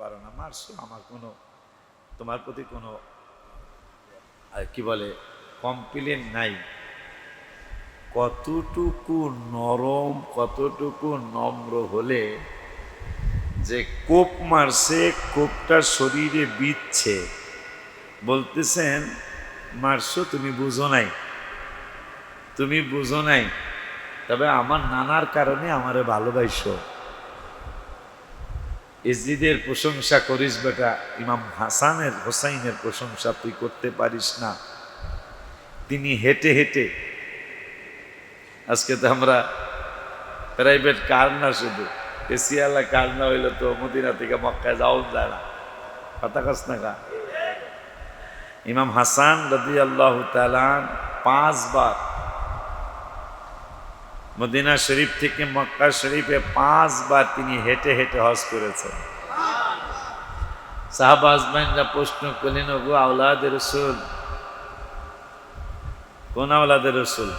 পারো না। মারছো আমার কোনো তোমার প্রতি কোনো কি বলে কমপ্লেন নাই। কতটুকু নরম, কতটুকু নম্র হলে যে কোপ মারছে, কোপটা শরীরে বিচ্ছে বলতেছেন, মারছো, তুমি বুঝো নাই। তুমি বুঝো নাই। তবে আমার নানার কারণে আমারে ভালোবাসো। ইসজিদের প্রশংসা করিস বেটা, ইমাম হাসানের, হোসাইনের প্রশংসা তুই করতে পারিস না। তিনি হেঁটে হেঁটে, আজকে তো আমরা প্রাইভেট কার না শুধু, এসিয়ালা কার না হইলে তো মদিনা থেকে মক্কায় যাওয়া যায় না। কথা কাস না কা ইমাম হাসান রদি আল্লাহ তালান পাঁচবার মদিনা শরীফ থেকে মক্কা শরীফে পাঁচবার তিনি হেঁটে হেঁটে হজ করেছেন। সাহাবা আজমাইনরা প্রশ্ন করলেন, ওগো আওলাদের রসুল? কোন আওলাদের রসুল?